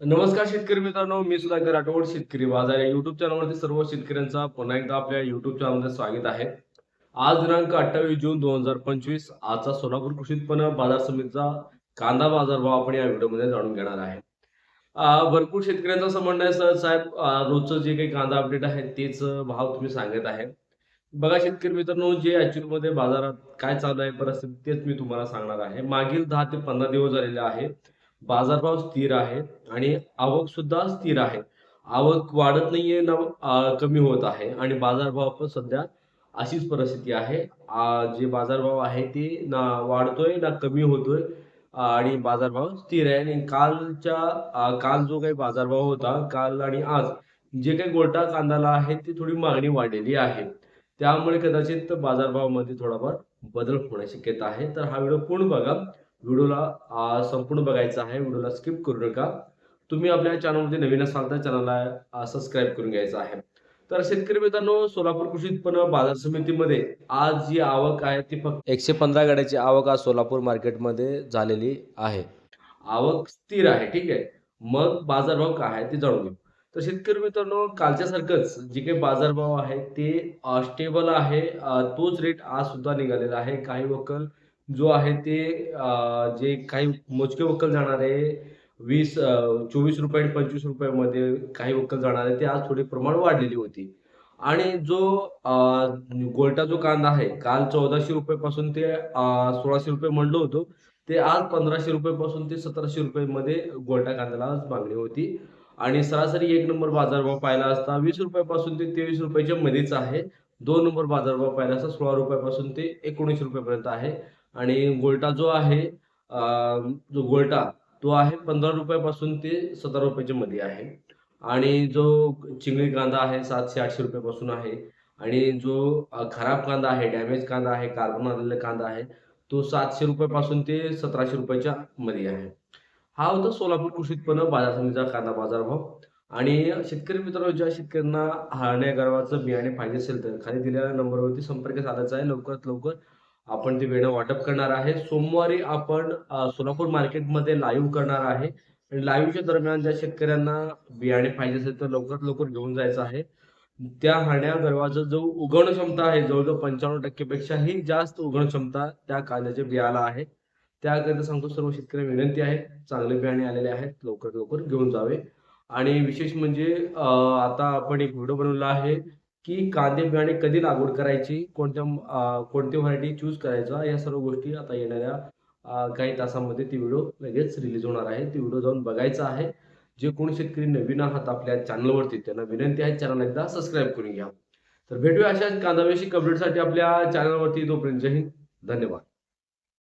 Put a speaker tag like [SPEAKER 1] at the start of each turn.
[SPEAKER 1] नमस्कार शेतकरी मित्रांनो मी सुधाकर राठोड शेतकरी बाजार या युट्यूब चॅनलवरती सर्व शेतकऱ्यांचा पुन्हा एकदा आपल्या युट्यूब चॅनलमध्ये स्वागत आहे. आज दिनांक अठ्ठावीस जून दोन हजार पंचवीस आजचा सोलापूर कृषी उत्पन्न बाजार समितीचा कांदा बाजार भाव आपण या व्हिडिओमध्ये जाणून घेणार आहे. भरपूर शेतकऱ्यांचा संबंध आहे सर साहेब रोजचं जे काही कांदा अपडेट आहे तेच भाव तुम्ही सांगत आहे. बघा शेतकरी मित्रांनो जे ऍक्च्युअलमध्ये बाजारात काय चालू आहे परिस्थिती तेच मी तुम्हाला सांगणार आहे. मागील दहा ते पंधरा दिवस झालेले आहे. बाजारभाव स्थिर आहे आणि आवक सुद्धा स्थिर आहे. आवक वाढत नाहीये ना कमी होत आहे आणि बाजारभाव पण सध्या अशीच परिस्थिती आहे. जे बाजारभाव आहे ते ना वाढतोय ना कमी होतोय आणि बाजारभाव स्थिर आहे. आणि कालच्या काल जो काही बाजारभाव होता काल आणि आज जे काही गोलटा कांदाला आहे ती थोडी मागणी वाढलेली आहे. त्यामुळे कदाचित बाजारभावामध्ये थोडाफार बदल होण्याची शक्यता आहे. तर हा व्हिडिओ पूर्ण बघा. व्हिडिओला संपूर्ण बघायचा आहे. व्हिडिओला स्किप करू नका. तुम्ही आपल्या चॅनलमध्ये नवीन असाल तर चॅनलला सबस्क्राईब करून घ्यायचं आहे. तर शेतकरी मित्रांनो सोलापूर कृषी उत्पन्न बाजार समितीमध्ये आज जी आवक आहे ती फक्त एकशे पंधरा गाड्याची आवक आज सोलापूर मार्केटमध्ये झालेली आहे. आवक स्थिर आहे ठीक आहे. मग बाजारभाव काय आहे ते जाणून घेऊ. तर शेतकरी मित्रांनो कालच्या सारखंच जे काही बाजारभाव आहे ते स्टेबल आहे. तोच रेट आज सुद्धा निघालेला आहे. काही वक्कल जो आहे ते जे काही मोजके वक्कल जाणार आहे वीस चोवीस रुपये आणि पंचवीस रुपयामध्ये काही वक्कल जाणार आहे ते आज थोडे प्रमाण वाढलेली होती. आणि जो गोलटा गोल्टा जो कांदा आहे काल चौदाशे रुपयापासून ते सोळाशे रुपये म्हणलो होतो ते आज पंधराशे रुपयापासून ते सतराशे रुपयामध्ये गोल्टा कांद्याला आज मागणी होती. आणि सरासरी एक नंबर बाजारभाव पाहिला असता वीस रुपयापासून ते तेवीस रुपयाच्या मध्येच आहे. दोन नंबर बाजारभाव पाहिला असता सोळा रुपयापासून ते एकोणीस रुपयापर्यंत आहे. आणि गोल्टा जो आहे जो गोल्टा तो आहे पंधरा रुपयापासून ते सतरा रुपयाच्या मध्ये आहे. आणि जो चिंगळी कांदा आहे सातशे आठशे रुपयापासून आहे. आणि जो खराब कांदा आहे डॅमेज कांदा आहे कार्बन आलेला कांदा आहे तो सातशे रुपयापासून ते सतराशे रुपयाच्या मध्ये आहे. हा होता सोलापूर कृषी उत्पन्न बाजार समितीचा कांदा बाजार भाव. आणि शेतकरी मित्रांनो ज्या शेतकऱ्यांना हरण्या गर्वाचं बियाणे पाहिजे असेल तर खाली दिलेल्या नंबरवरती संपर्क साधायचा आहे. लवकरात लवकर आपण ती बियाणं वाटप करणार आहे. सोमवारी आपण सोलापूर मार्केटमध्ये लाईव्ह करणार आहे. आणि लाईव्हच्या दरम्यान ज्या शेतकऱ्यांना बियाणे पाहिजे असेल तर लवकरात लवकर घेऊन जायचं आहे. त्या हाण्या गर्वाचा जो उगवण क्षमता आहे जवळजवळ पंच्याण्णव टक्केपेक्षाही जास्त उगवण क्षमता त्या कांद्याच्या बियाला आहे. त्याकरिता सांगतो सर्व शेतकऱ्यांना विनंती आहे चांगले बियाणे आलेले आहेत लवकरात लवकर घेऊन जावे. आणि विशेष म्हणजे आता आपण एक व्हिडिओ बनवला आहे की कांदे बियाणे कधी लागवड करायची कोणत्या कोणती व्हरायटी चूज करायचा या सर्व गोष्टी आता येणाऱ्या काही तासामध्ये ती व्हिडिओ लगेच रिलीज होणार आहे. ती व्हिडिओ जाऊन बघायचा आहे. जे कोणी शेतकरी नवीन आहात आपल्या चॅनलवरती त्यांना विनंती आहे चॅनल एकदा सबस्क्राईब करून घ्या. तर भेटूया अशाच कांदाविषयी अपडेटसाठी आपल्या चॅनलवरती तोपर्यंत जय हिंद. धन्यवाद.